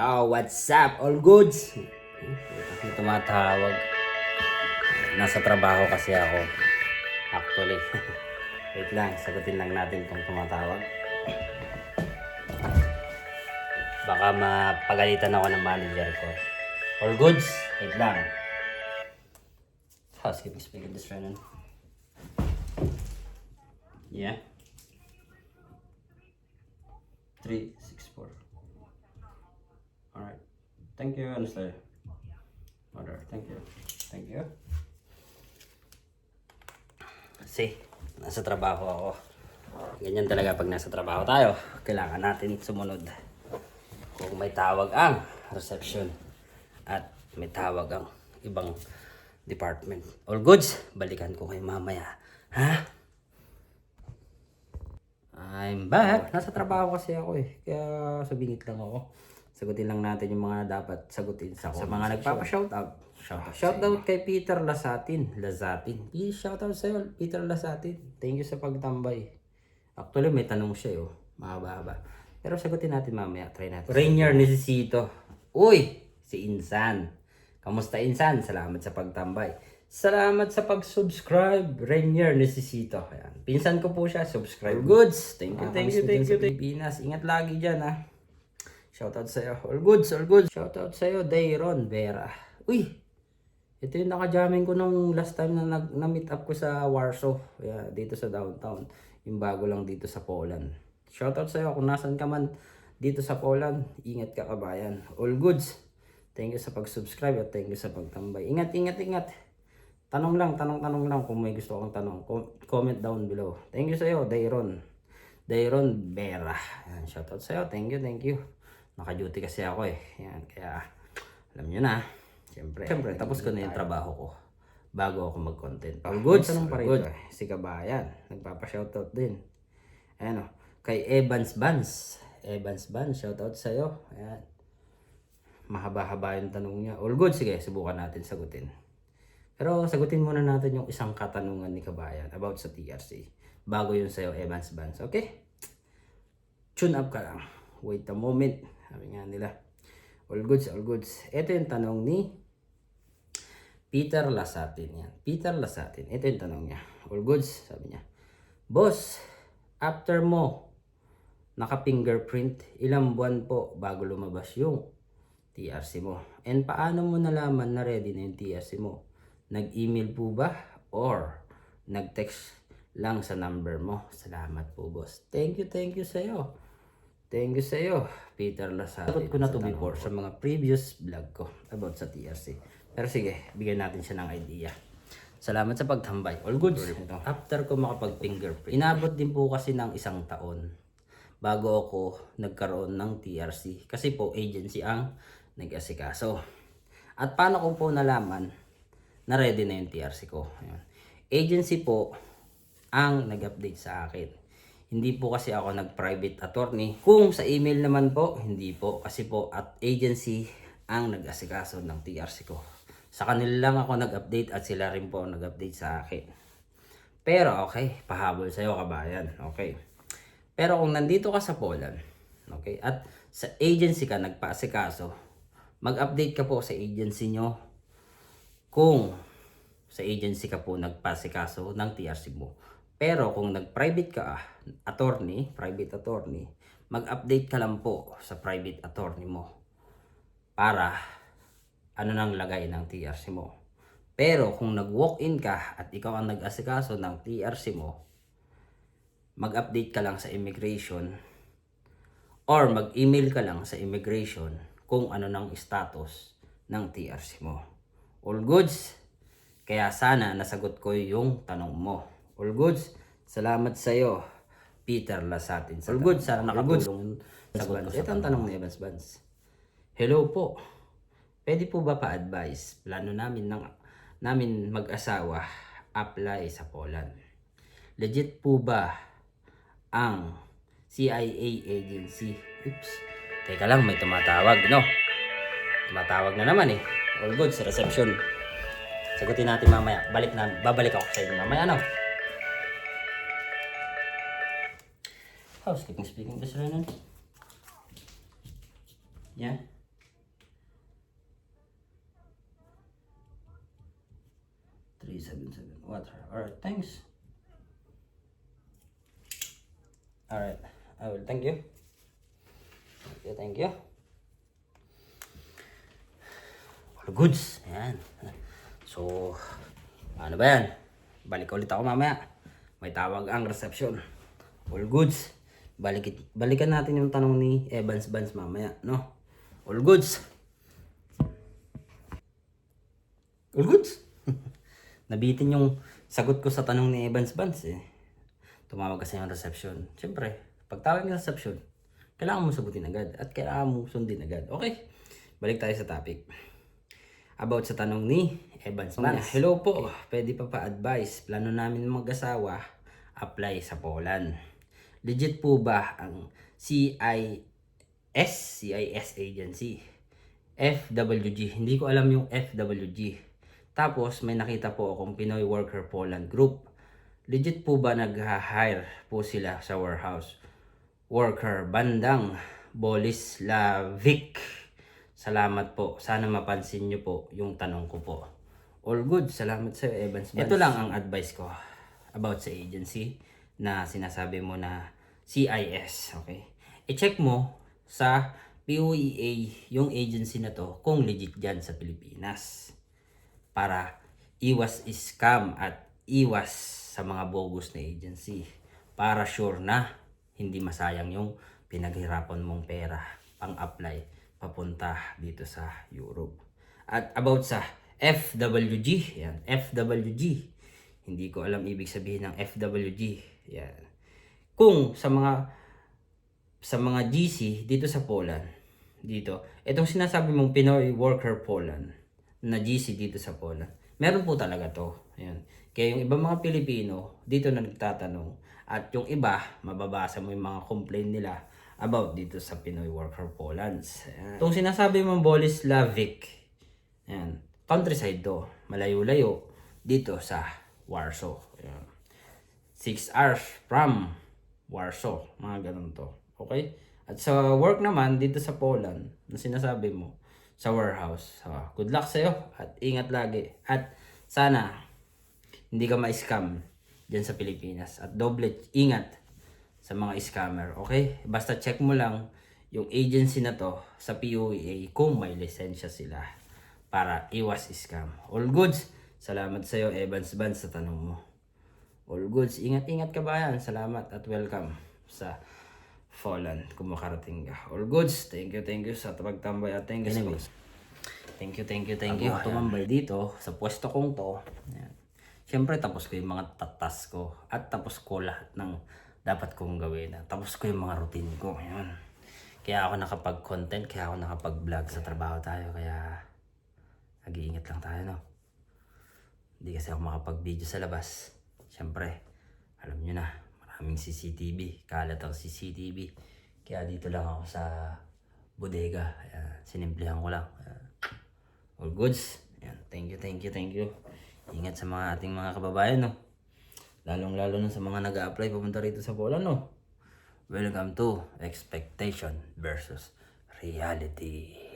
Oh, what's up? All goods? May tumatawag. Nasa trabaho kasi ako. Actually. Wait lang, sagutin lang natin kung tumatawag. Baka mapagalitan ako ng manager ko. All goods? Wait lang. Housekeeping speaker this Renan. Yeah. 364. Alright. Thank you, Ansler. Order. Thank you. Thank you. Kasi, nasa trabaho ako. Ganyan talaga pag nasa trabaho tayo. Kailangan natin sumunod. Kung may tawag ang reception at may tawag ang ibang department. All goods, balikan ko kayo mamaya. Ha? I'm back. Nasa trabaho kasi ako eh. Kaya sabingit lang ako. Sagutin lang natin yung mga dapat sagutin sa, sa mga nagpapa-shoutout. Shoutout. Shoutout kay Peter Lasatin. Lasatin. Shoutout sa'yo, Peter Lasatin. Thank you sa pagtambay. Actually, may tanong siya oh. Mahaba-haba. Pero sagutin natin mamaya. Try natin. Rainier Necesito. Uy! Si Insan. Kamusta Insan? Salamat sa pagtambay. Salamat sa pag-subscribe. Rainier Necesito. Ayan. Pinsan ko po siya. Subscribe. Goods. Thank you, thank you, thank you. Pilipinas. Ingat lagi dyan ha. Shoutout sa'yo. All goods, all goods. Shoutout sa'yo, Dayron Vera. Uy! Ito yung nakajamming ko nung last time na nag- na-meet up ko sa Warsaw. Yeah, dito sa downtown. Yung bago lang dito sa Poland. Shoutout sa'yo kung nasan ka man dito sa Poland. Ingat ka kabayan. All goods. Thank you sa pag-subscribe at thank you sa pagtambay. Ingat, ingat, ingat. Tanong lang, tanong, tanong lang kung may gusto kang tanong. Com- comment down below. Thank you sa'yo, Dayron. Dayron Vera. Yan, shoutout sa'yo. Thank you, thank you. Naka-duty kasi ako eh. Yan, kaya alam nyo na. Siyempre, Siyempre tapos ko na yung trabaho ko bago ako mag-content. All good, all good. Si Kabayan, nagpapa-shoutout din. Ayan o, kay Evans Vans. Evans Vans, shoutout sa'yo. Ayan. Mahaba-haba yung tanong niya. All good, sige, subukan natin sagutin. Pero sagutin muna natin yung isang katanungan ni Kabayan about sa TRC. Bago yun sa'yo, Evans Vans. Okay? Tune up ka lang. Wait a moment. Sabi nga nila. All goods, all goods. Ito yung tanong ni Peter Lasatin. Yan. Peter Lasatin. Ito yung tanong niya. All goods, sabi niya. Boss, after mo naka-fingerprint, ilang buwan po bago lumabas yung TRC mo? And paano mo nalaman na ready na yung TRC mo? Nag-email po ba? Or nag-text lang sa number mo? Salamat po, boss. Thank you, thank you sa'yo. Thank you sa'yo, Peter Lasatin. Sagot ko na to before sa mga previous vlog ko about sa TRC. Pero sige, bigyan natin siya ng idea. Salamat sa pagtambay. All good. After ko makapag-fingerprint, inabot din po kasi ng isang taon bago ako nagkaroon ng TRC. Kasi po, agency ang nag-asikaso. At paano ko po nalaman na ready na yung TRC ko? Ayan. Agency po ang nag-update sa akin. Hindi po kasi ako nag-private attorney. Kung sa email naman po, hindi po. Kasi po at agency ang nag-asikaso ng TRC ko. Sa kanila lang ako nag-update at sila rin po nag-update sa akin. Pero okay, pahabol sa'yo kabayan. Okay. Pero kung nandito ka sa Poland, okay, at sa agency ka nagpaasikaso, mag-update ka po sa agency nyo kung sa agency ka po nagpasikaso ng TRC mo. Pero kung nag-private ka, attorney, private attorney, mag-update ka lang po sa private attorney mo para ano nang lagay ng TRC mo. Pero kung nag-walk-in ka at ikaw ang nag-asikaso ng TRC mo, mag-update ka lang sa immigration or mag-email ka lang sa immigration kung ano nang status ng TRC mo. All goods? Kaya sana nasagot ko yung tanong mo. All goods? Salamat sa iyo, Peter Lasatin. All goods? Sana nakatulong sagot ko. Ito ang tanong ni Evans Vance. Hello po. Pwede po ba pa-advise? Plano namin ng namin mag-asawa apply sa Poland. Legit po ba ang CIA agency? Oops. Teka lang, may tumatawag, no? Tumatawag na naman eh. All good sa reception. Sagutin natin mamaya. Balik na, babalik ako sa inyo mamaya, no? Oh, housekeeping speaking this Renan. Yeah. Three seven seven water. Alright, thanks. Alright, I will thank you. Okay, thank you. All goods. Ayan. So, ano ba yan? Balik ulit ako mamaya. May tawag ang reception. All goods. Balik, balikan natin yung tanong ni Evans Vance mamaya, no? All goods. All goods. Nabitin yung sagot ko sa tanong ni Evans Vance eh. Tumawag kasi yung reception. Siyempre, pag tawag ng reception, kailangan mo sagutin agad at kailangan mo sundin agad. Okay, balik tayo sa topic. About sa tanong ni Evans Vance. Hello po, pwede pa pa-advise. Plano namin mag-asawa, apply sa Poland. Legit po ba ang CIS, CIS agency? FWG. Hindi ko alam yung FWG. Tapos may nakita po akong Pinoy Worker Poland Group. Legit po ba nag-hire po sila sa warehouse? Worker bandang Bolislavik. Salamat po. Sana mapansin nyo po yung tanong ko po. All good. Salamat sa Evans. Ito lang ang advice ko about sa agency na sinasabi mo na CIS. Okay? I-check mo sa POEA yung agency na to kung legit dyan sa Pilipinas para iwas scam at iwas sa mga bogus na agency para sure na hindi masayang yung pinaghirapan mong pera pang apply papunta dito sa Europe. At about sa FWG, yan, FWG. Hindi ko alam ibig sabihin ng FWG. Yan. Kung sa mga sa mga GC dito sa Poland, dito, itong sinasabi mong Pinoy Worker Poland na GC dito sa Poland, meron po talaga to. Ayan. Kaya yung ibang mga Pilipino, dito na nagtatanong. At yung iba, mababasa mo yung mga complaint nila about dito sa Pinoy Worker Poland. Ayan. Itong sinasabi mong Bolislavik, ayan, countryside to, malayo-layo, dito sa Warsaw. Ayan. 6 hours from Warsaw. Mga ganun to. Okay? At sa work naman, dito sa Poland, na sinasabi mo, sa warehouse. Ah, good luck sa'yo at ingat lagi. At sana, hindi ka ma-scam dyan sa Pilipinas. At doble ingat sa mga scammer. Okay? Basta check mo lang yung agency na to sa POEA kung may lisensya sila para iwas scam. All goods. Salamat sa'yo, Evans Band, sa tanong mo. All goods. Ingat-ingat ka bayan. Salamat at welcome sa Fallen kung makarating ka. All goods. Thank you, thank you sa pagtambay at thank you sa Thank you, thank you, thank you. Tumambay dito sa pwesto kong to. Ayan. Siyempre, tapos ko yung mga tatas ko. At tapos ko lahat ng dapat kong gawin. At tapos ko yung mga routine ko. Ayan. Kaya ako nakapag-content, kaya ako nakapag-vlog sa trabaho tayo. Kaya nag-iingat lang tayo, no? Hindi kasi ako makapag-video sa labas. Siyempre, alam nyo na, maraming CCTV. Kalat ang CCTV. Kaya dito lang ako sa bodega. Ayan, sinimplihan ko lang. Ayan. All goods. Ayan, thank you, thank you, thank you. Ingat sa mga ating mga kababayan, no? Lalong-lalo na sa mga nag apply pumunta rito sa Poland, no? Welcome to Expectation versus Reality.